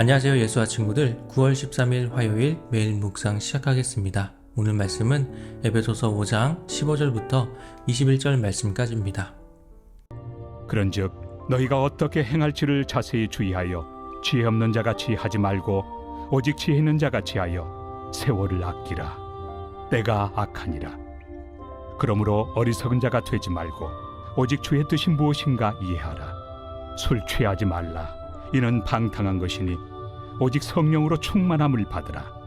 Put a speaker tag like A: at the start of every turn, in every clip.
A: 안녕하세요 예수와 친구들. 9월 13일 화요일 매일 묵상 시작하겠습니다. 오늘 말씀은 에베소서 5장 15절부터 21절 말씀까지입니다.
B: 그런즉 너희가 어떻게 행할지를 자세히 주의하여 지혜 없는 자같이 하지 말고 오직 지혜 있는 자같이 하여 세월을 아끼라. 때가 악하니라. 그러므로 어리석은 자가 되지 말고 오직 주의 뜻이 무엇인가 이해하라. 술 취하지 말라 이는 방탕한 것이니 오직 성령으로 충만함을 받으라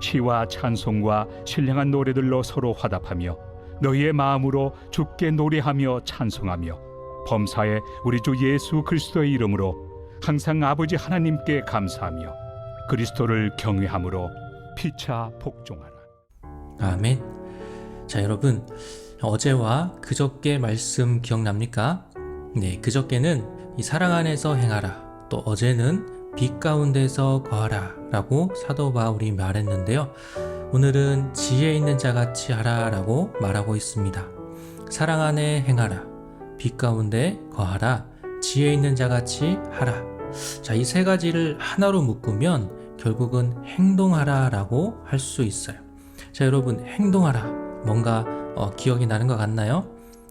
B: 시와 찬송과 신령한 노래들로 서로 화답하며 너희의 마음으로 주께 노래하며 찬송하며 범사에 우리 주 예수 그리스도의 이름으로 항상 아버지 하나님께 감사하며 그리스도를 경외함으로 피차 복종하라.
A: 아멘. 자 여러분 어제와 그저께 말씀 기억납니까? 네 그저께는 이 사랑 안에서 행하라 또 어제는 빛 가운데서 거하라 라고 사도 바울이 말했는데요. 오늘은 지혜 있는 자 같이 하라 라고 말하고 있습니다. 사랑 안에 행하라 빛 가운데 거하라 지혜 있는 자 같이 하라 자 이 세 가지를 하나로 묶으면 결국은 행동하라 라고 할 수 있어요. 자 여러분 행동하라 뭔가 어, 기억이 나는 것 같나요?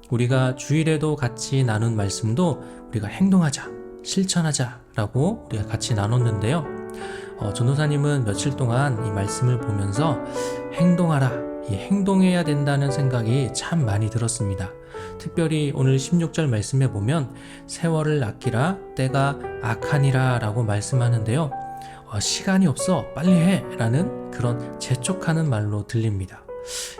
A: 우리가 주일에도 같이 나눈 말씀도 우리가 행동하자 실천하자 라고 우리가 같이 나눴는데요. 어, 전도사님은 며칠 동안 이 말씀을 보면서 행동하라 이 행동해야 된다는 생각이 참 많이 들었습니다. 특별히 오늘 16절 말씀에 보면 세월을 아끼라 때가 악하니라 라고 말씀하는데요. 어, 시간이 없어 빨리 해! 라는 그런 재촉하는 말로 들립니다.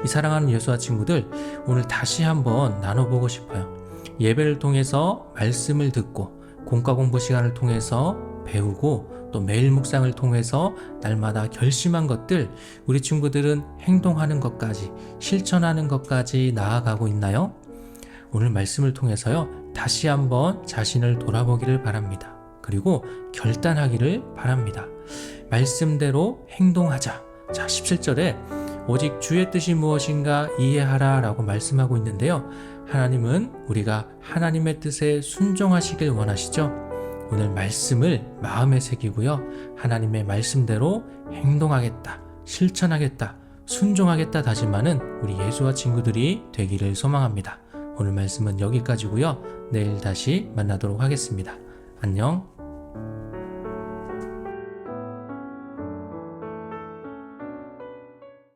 A: 이 사랑하는 예수와 친구들 오늘 다시 한번 나눠보고 싶어요. 예배를 통해서 말씀을 듣고 공과 공부 시간을 통해서 배우고 또 매일 묵상을 통해서 날마다 결심한 것들 우리 친구들은 행동하는 것까지 실천하는 것까지 나아가고 있나요? 오늘 말씀을 통해서요 다시 한번 자신을 돌아보기를 바랍니다. 그리고 결단하기를 바랍니다. 말씀대로 행동하자. 자, 17절에 오직 주의 뜻이 무엇인가 이해하라 라고 말씀하고 있는데요. 하나님은 우리가 하나님의 뜻에 순종하시길 원하시죠. 오늘 말씀을 마음에 새기고요. 하나님의 말씀대로 행동하겠다, 실천하겠다, 순종하겠다 다짐하는 우리 예수와 친구들이 되기를 소망합니다. 오늘 말씀은 여기까지고요. 내일 다시 만나도록 하겠습니다. 안녕.